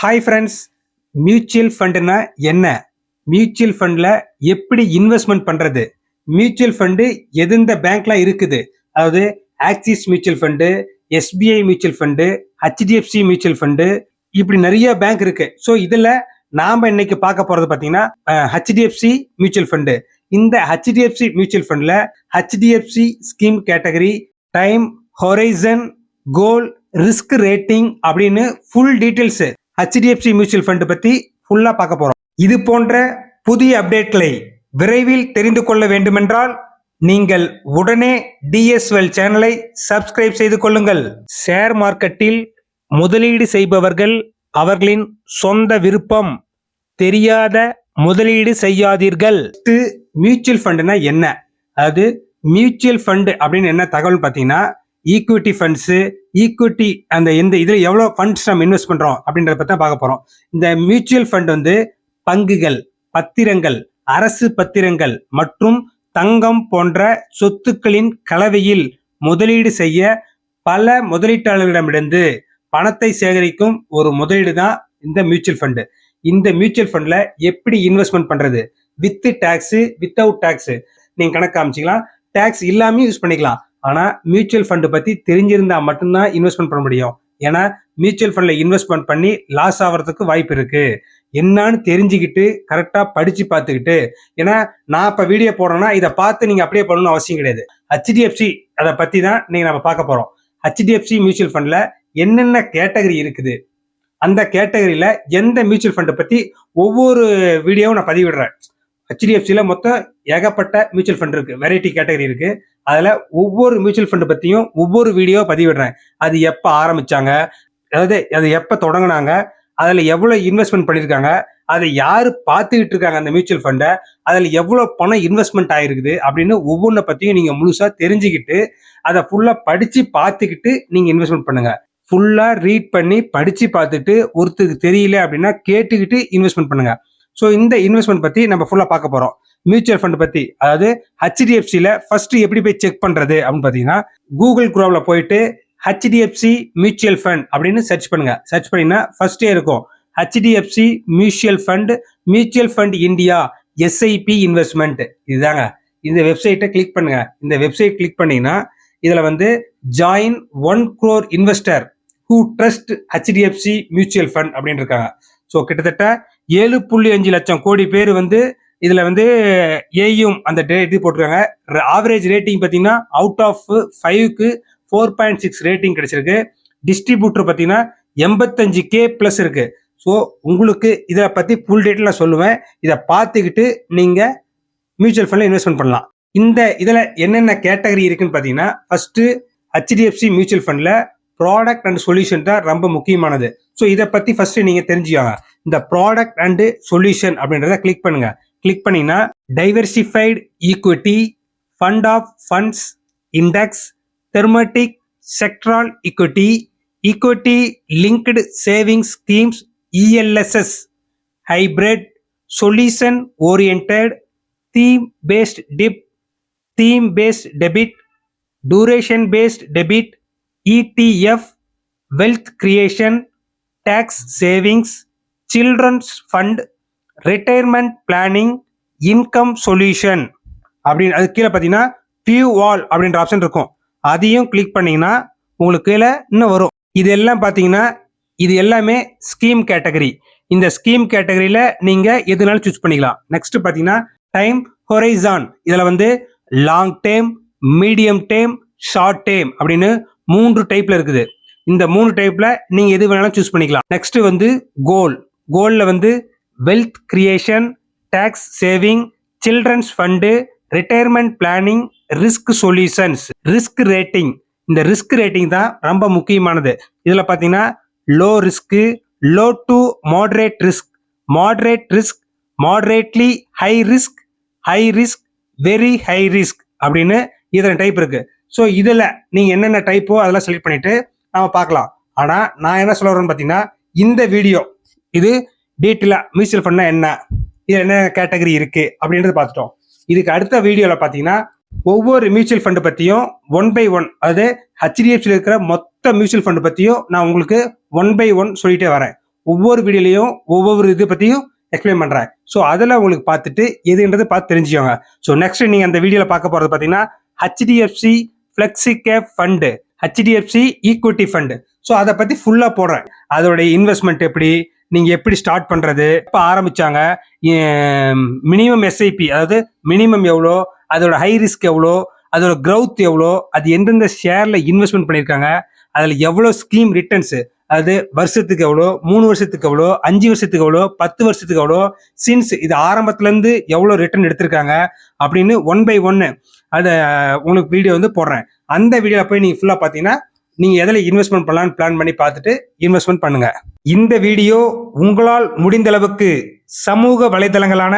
Hi friends mutual ஃபண்டுனா என்ன? Mutual ஃபண்டில் எப்படி இன்வெஸ்ட்மெண்ட் பண்ணுறது மியூச்சுவல் ஃபண்டு எந்தெந்த பேங்க்லாம் இருக்குது? அதாவது Axis mutual fund SBI mutual fund HDFC mutual fund இப்படி நிறைய பேங்க் இருக்கு. ஸோ இதில் நாம் இன்னைக்கு பார்க்க போகிறது பார்த்தீங்கன்னா ஹெச்டிஎஃப்சி மியூச்சுவல் ஃபண்டு இந்த ஹெச்டிஎஃப்சி மியூச்சுவல் ஃபண்டில் HDFC scheme category time horizon goal risk rating அப்படின்னு full details HDFC mutual fund பற்றி ஃபுல்லாக பார்க்க போகிறோம் இது போன்ற புதிய அப்டேட்களை விரைவில் தெரிந்து கொள்ள வேண்டுமென்றால் நீங்கள் உடனே டிஎஸ்எல் சேனலை சப்ஸ்கிரைப் செய்து கொள்ளுங்கள். ஷேர் மார்க்கெட்டில் முதலீடு செய்பவர்கள் அவர்களின் சொந்த விருப்பம் தெரியாத முதலீடு செய்யாதீர்கள். மியூச்சுவல் ஃபண்டுனா என்ன? அது மியூச்சுவல் ஃபண்டு அப்படின்னு என்ன தகவல் பார்த்தீங்கன்னா ஈக்விட்டி ஃபண்ட்ஸு ஈக்விட்டி அந்த எந்த இதில் எவ்வளோ ஃபண்ட்ஸ் நம்ம இன்வெஸ்ட் பண்ணுறோம் அப்படின்றத பற்றி தான் பார்க்க போகிறோம் இந்த மியூச்சுவல் ஃபண்ட் வந்து பங்குகள் பத்திரங்கள் அரசு பத்திரங்கள் மற்றும் தங்கம் போன்ற சொத்துக்களின் கலவையில் முதலீடு செய்ய பல முதலீட்டாளர்களிடமிருந்து பணத்தை சேகரிக்கும் ஒரு முதலீடு தான் இந்த மியூச்சுவல் ஃபண்டு இந்த மியூச்சுவல் ஃபண்டில் எப்படி இன்வெஸ்ட்மெண்ட் பண்ணுறது வித்து டேக்ஸு வித்தவுட் டேக்ஸு நீங்கள் கணக்கு காமிச்சிக்கலாம். டேக்ஸ் இல்லாமல் யூஸ் பண்ணிக்கலாம். ஆனால் மியூச்சுவல் ஃபண்டு பற்றி தெரிஞ்சிருந்தால் மட்டும்தான் இன்வெஸ்ட்மெண்ட் பண்ண முடியும். ஏன்னா மியூச்சுவல் ஃபண்டில் இன்வெஸ்ட்மெண்ட் பண்ணி லாஸ் ஆகிறதுக்கு வாய்ப்பு இருக்குது என்னன்னு தெரிஞ்சுக்கிட்டு கரெக்டாக படித்து பார்த்துக்கிட்டு ஏன்னா நான் இப்போ வீடியோ போடுறேன்னா இதை பார்த்து நீங்கள் அப்படியே பண்ணணும்னு அவசியம் கிடையாது. ஹெச்டிஎஃப்சி அதை பற்றி தான் நீங்கள் நம்ம பார்க்க போகிறோம் ஹெச்டிஎஃப்சி மியூச்சுவல் ஃபண்டில் என்னென்ன கேட்டகரி இருக்குது? அந்த கேட்டகரியில் எந்த மியூச்சுவல் ஃபண்டை பற்றி ஒவ்வொரு வீடியோவும் நான் பதிவிடுறேன். ஹெச்டிஎஃப்சியில் மொத்தம் ஏகப்பட்ட மியூச்சுவல் ஃபண்ட் இருக்கு. வெரைட்டி கேட்டகரி இருக்கு. அதில் ஒவ்வொரு மியூச்சுவல் ஃபண்ட் பற்றியும் ஒவ்வொரு வீடியோ பதிவிடுறேன். அது எப்போ ஆரம்பிச்சாங்க? அதாவது அது எப்போ தொடங்கினாங்க? அதில் எவ்வளோ இன்வெஸ்ட்மெண்ட் பண்ணியிருக்காங்க அதை யார் பார்த்துக்கிட்டு இருக்காங்க அந்த மியூச்சுவல் ஃபண்டை அதில் எவ்வளோ பணம் இன்வெஸ்ட்மெண்ட் ஆயிருக்குது? அப்படின்னு ஒவ்வொன்றை பற்றியும் நீங்கள் முழுசாக தெரிஞ்சுக்கிட்டு அதை ஃபுல்லாக படித்து பார்த்துக்கிட்டு நீங்கள் இன்வெஸ்ட்மெண்ட் பண்ணுங்கள் ஃபுல்லாக ரீட் பண்ணி படித்து பார்த்துட்டு ஒருத்தருக்கு தெரியல அப்படின்னா கேட்டுக்கிட்டு இன்வெஸ்ட்மெண்ட் பண்ணுங்கள் ஸோ இந்த இன்வெஸ்ட்மெண்ட் பற்றி நம்ம ஃபுல்லாக பார்க்க போகிறோம் மியூச்சுவல் ஃபண்ட் பற்றி அதாவது ஹெச்டிஎஃப்சியில் ஃபர்ஸ்ட் எப்படி போய் செக் பண்ணுறது அப்படின்னு பார்த்தீங்கன்னா கூகுள் குரோவில் போயிட்டு ஹெச்டிஎஃப்சி மியூச்சுவல் ஃபண்ட் அப்படின்னு சர்ச் பண்ணுங்க. சர்ச் பண்ணிங்கன்னா ஃபர்ஸ்டே இருக்கும். HDFC mutual fund mutual fund India SIP investment இதுதாங்க. இந்த வெப்சைட்டை கிளிக் பண்ணுங்க. இந்த வெப்சைட் கிளிக் பண்ணீங்கன்னா இதில் வந்து join one crore investor who trust HDFC mutual fund அப்படின்னு இருக்காங்க. ஸோ கிட்டத்தட்ட ஏழு புள்ளி அஞ்சு லட்சம் கோடி பேர் வந்து இதில் வந்து ஏயும் அந்த டே இது போட்டிருக்காங்க. ஆவரேஜ் ரேட்டிங் பார்த்தீங்கன்னா அவுட் ஆஃப் ஃபைவ்க்கு ஃபோர் பாயிண்ட் சிக்ஸ் ரேட்டிங் கிடைச்சிருக்கு. டிஸ்ட்ரிபியூட்டர் பார்த்தீங்கன்னா எண்பத்தஞ்சு கே ப்ளஸ் இருக்கு. ஸோ உங்களுக்கு இதை பற்றி ஃபுல் டேட்டில் நான் சொல்லுவேன். இதை பார்த்துக்கிட்டு நீங்கள் மியூச்சுவல் ஃபண்டில் இன்வெஸ்ட்மெண்ட் பண்ணலாம். இந்த இதில் என்னென்ன கேட்டகரி இருக்குன்னு பார்த்தீங்கன்னா ஃபர்ஸ்ட் ஹெச்டிஎஃப்சி மியூச்சுவல் ஃபண்டில் ப்ராடக்ட் அண்ட் சொல்யூஷன் தான் ரொம்ப முக்கியமானது. ஸோ இதை பற்றி ஃபர்ஸ்ட் நீங்கள் தெரிஞ்சுக்காங்க. இந்த ப்ராடக்ட் அண்டு சொல்யூஷன் அப்படின்றத கிளிக் பண்ணுங்க. கிளிக் பண்ணீங்கன்னா diversified equity fund of funds index thematic sectoral equity equity linked savings schemes ELSS hybrid solution oriented theme based dip theme based debit duration based debit ETF wealth creation tax savings children's fund retirement planning income solution அப்படின்னு அது கீழே பார்த்தீங்கன்னா பியூ வால் அப்படின்ற option இருக்கும். அதையும் click பண்ணீங்கன்னா உங்களுக்கு கீழே இன்னும் வரும். இது எல்லாம் பார்த்தீங்கன்னா இது எல்லாமே ஸ்கீம் கேட்டகரி இந்த ஸ்கீம் கேட்டகரியில் நீங்கள் எதுனாலும் சூஸ் பண்ணிக்கலாம். நெக்ஸ்ட் பார்த்தீங்கன்னா டைம் ஹொரைசான் இதில் வந்து long term medium term short term அப்படின்னு மூன்று டைப்பில் இருக்குது. இந்த மூணு டைப்பில் நீங்கள் எது வேணாலும் சூஸ் பண்ணிக்கலாம். நெக்ஸ்ட் வந்து கோல் கோல்டில் வந்து wealth creation tax saving children's fund retirement planning risk solutions risk rating இந்த ரிஸ்க் ரேட்டிங் தான் ரொம்ப முக்கியமானது. இதில் பார்த்தீங்கன்னா low risk low to moderate risk moderate risk moderately high risk high risk very high risk அப்படின்னு இதில் டைப் இருக்குது so இதில் நீங்கள் என்னென்ன டைப்போ அதெல்லாம் செலக்ட் பண்ணிவிட்டு நம்ம பார்க்கலாம். ஆனால் நான் என்ன சொல்ல வரேன்னு பார்த்தீங்கன்னா இந்த வீடியோ இது டீட்டெயிலாக மியூச்சுவல் ஃபண்ட்னா என்ன? இதில் என்ன கேட்டகரி இருக்குது அப்படின்றது பார்த்துட்டோம். இதுக்கு அடுத்த வீடியோவில் பார்த்தீங்கன்னா ஒவ்வொரு மியூச்சுவல் ஃபண்டு பற்றியும் ஒன் பை ஒன் அதாவது ஹெச்டிஎஃப்சியில் இருக்கிற மொத்த மியூச்சுவல் ஃபண்டு பற்றியும் நான் உங்களுக்கு ஒன் பை ஒன் சொல்லிட்டே வரேன். ஒவ்வொரு வீடியோலையும் ஒவ்வொரு இது பற்றியும் எக்ஸ்பிளைன் பண்ணுறேன் ஸோ அதில் உங்களுக்கு பார்த்துட்டு எதுன்றது பார்த்து தெரிஞ்சுக்கோங்க. ஸோ நெக்ஸ்ட் நீங்கள் அந்த வீடியோவில் பார்க்க போகிறது பார்த்தீங்கன்னா HDFC flexi cap fund HDFC equity fund so அதை பற்றி ஃபுல்லாக போடுறேன். அதோடைய இன்வெஸ்ட்மெண்ட் எப்படி? நீங்கள் எப்படி ஸ்டார்ட் பண்ணுறது இப்போ ஆரம்பிச்சாங்க. மினிமம் எஸ்ஐபி அதாவது மினிமம் எவ்வளோ அதோட ஹை ரிஸ்க் எவ்வளோ அதோட க்ரௌத் எவ்வளோ அது எந்தெந்த ஷேரில் இன்வெஸ்ட்மெண்ட் பண்ணியிருக்காங்க அதில் எவ்வளோ ஸ்கீம் ரிட்டர்ன்ஸு அது வருஷத்துக்கு எவ்வளோ மூணு வருஷத்துக்கு எவ்வளோ அஞ்சு வருஷத்துக்கு எவ்வளோ பத்து வருஷத்துக்கு எவ்வளோ சின்ஸ் இது ஆரம்பத்துலேருந்து எவ்வளோ ரிட்டர்ன் எடுத்திருக்காங்க அப்படின்னு ஒன் பை ஒன்று அதை உங்களுக்கு வீடியோ வந்து போடுறேன். அந்த வீடியோவில் போய் நீங்கள் ஃபுல்லாக பார்த்தீங்கன்னா நீங்கள் எதில் இன்வெஸ்ட்மெண்ட் பண்ணலான்னு பிளான் பண்ணி பார்த்துட்டு இன்வெஸ்ட்மெண்ட் பண்ணுங்க. இந்த வீடியோ உங்களால் முடிந்த அளவுக்கு சமூக வலைதளங்களான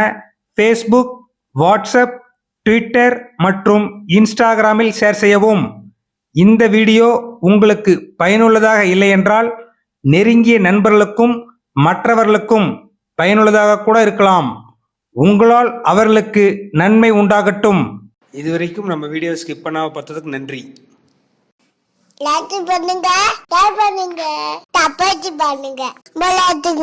ஃபேஸ்புக் வாட்ஸ்அப் ட்விட்டர் மற்றும் இன்ஸ்டாகிராமில் ஷேர் செய்யவும். இந்த வீடியோ உங்களுக்கு பயனுள்ளதாக இல்லை என்றால் நெருங்கிய நண்பர்களுக்கும் மற்றவர்களுக்கும் பயனுள்ளதாக கூட இருக்கலாம். உங்களால் அவர்களுக்கு நன்மை உண்டாகட்டும். இதுவரைக்கும் நம்ம வீடியோ ஸ்கிப் பண்ணாமல் பார்த்ததுக்கு நன்றி. லைக் பண்ணுங்க. ஷேர் பண்ணுங்க. தப்பாச்சு பண்ணுங்க. விளையாட்டுங்க